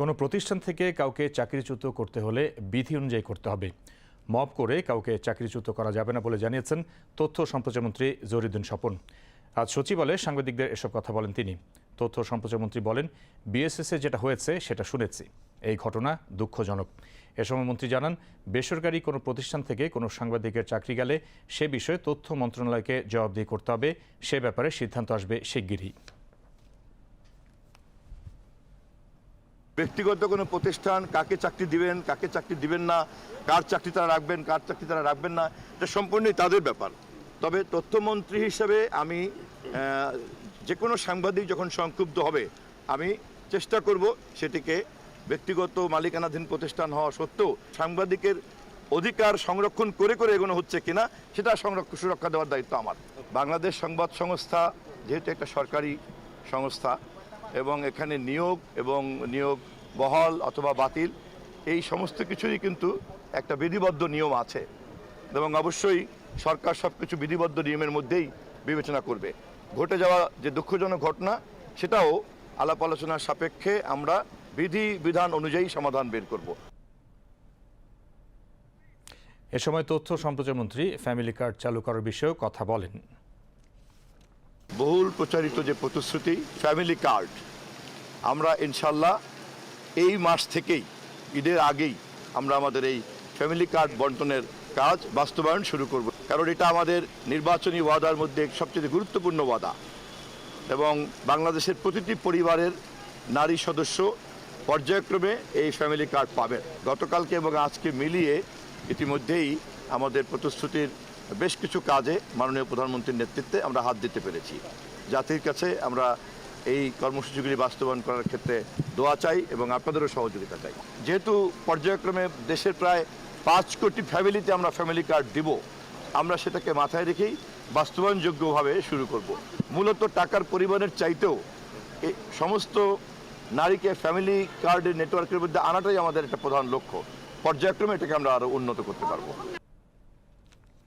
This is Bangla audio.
কোনো প্রতিষ্ঠান থেকে কাউকে চাকরিচ্যুত করতে হলে বিধি অনুযায়ী করতে হবে। মব করে কাউকে চাকরিচ্যুত করা যাবে না বলে জানিয়েছেন তথ্য ও সম্প্রচারমন্ত্রী জহিরুদ্দিন স্বপন। আজ সচিবালয়ে সাংবাদিকদের এসব কথা বলেন তিনি। তথ্য ও সম্প্রচারমন্ত্রী বলেন, বিএসএসে যেটা হয়েছে সেটা শুনেছি। এই ঘটনা দুঃখজনক। এ সময় মন্ত্রী জানান, বেসরকারি কোনো প্রতিষ্ঠান থেকে কোনো সাংবাদিকের চাকরি গেলে সে বিষয়ে তথ্য মন্ত্রণালয়কে জবাবদিহি করতে হবে। সে ব্যাপারে সিদ্ধান্ত আসবে শিগগিরই। ব্যক্তিগত কোনো প্রতিষ্ঠান কাকে চাকরি দিবেন, কাকে চাকরি দিবেন না, কার চাকরি তারা রাখবেন, কার চাকরি তারা রাখবেন না, এটা সম্পূর্ণই তাদের ব্যাপার। তবে তথ্যমন্ত্রী হিসেবে আমি যে কোনো সাংবাদিক যখন সংক্ষুব্ধ হবে, আমি চেষ্টা করব সেটিকে ব্যক্তিগত মালিকানাধীন প্রতিষ্ঠান হওয়া সত্ত্বেও সাংবাদিকের অধিকার সংরক্ষণ করে করে এগোনো হচ্ছে কিনা, সেটা সংরক্ষণ সুরক্ষা দেওয়ার দায়িত্ব আমার। বাংলাদেশ সংবাদ সংস্থা যেহেতু একটা সরকারি সংস্থা এবং এখানে নিয়োগ এবং নিয়োগ বহাল অথবা বাতিল, এই সমস্ত কিছুরই কিন্তু একটা বিধিবদ্ধ নিয়ম আছে। এবং অবশ্যই সরকার সব কিছু বিধিবদ্ধ নিয়মের মধ্যেই বিবেচনা করবে। ঘটে যাওয়া যে দুঃখজনক ঘটনা, সেটাও আলাপ আলোচনার সাপেক্ষে আমরা বিধি বিধান অনুযায়ী সমাধান বের করব। এ সময় তথ্য ও সম্প্রচারমন্ত্রী ফ্যামিলি কার্ড চালু করার বিষয়েও কথা বলেন। বহুল প্রচারিত যে প্রতিশ্রুতি ফ্যামিলি কার্ড আমরা ইনশাল্লাহ এই মাস থেকেই, ঈদের আগেই আমরা আমাদের এই ফ্যামিলি কার্ড বন্টনের কাজ বাস্তবায়ন শুরু করব। কারণ এটা আমাদের নির্বাচনী ওয়াদার মধ্যে সবচেয়ে গুরুত্বপূর্ণ ওয়াদা। এবং বাংলাদেশের প্রতিটি পরিবারের নারী সদস্য পর্যায়ক্রমে এই ফ্যামিলি কার্ড পাবেন। গতকালকে এবং আজকে মিলিয়ে ইতিমধ্যেই আমাদের প্রতিশ্রুতির বেশ কিছু কাজে মাননীয় প্রধানমন্ত্রীর নেতৃত্বে আমরা হাত দিতে পেরেছি। জাতির কাছে আমরা এই কর্মসূচিগুলি বাস্তবায়ন করার ক্ষেত্রে দোয়া চাই এবং আপনাদেরও সহযোগিতা চাই। যেহেতু পর্যায়ক্রমে দেশের প্রায় পাঁচ কোটি ফ্যামিলিতে আমরা ফ্যামিলি কার্ড দিব, আমরা সেটাকে মাথায় রেখেই বাস্তবায়নযোগ্যভাবে শুরু করব। মূলত টাকার পরিমাণের চাইতেও সমস্ত নারীকে ফ্যামিলি কার্ডের নেটওয়ার্কের মধ্যে আনাটাই আমাদের একটা প্রধান লক্ষ্য। পর্যায়ক্রমে এটাকে আমরা আরও উন্নত করতে পারব।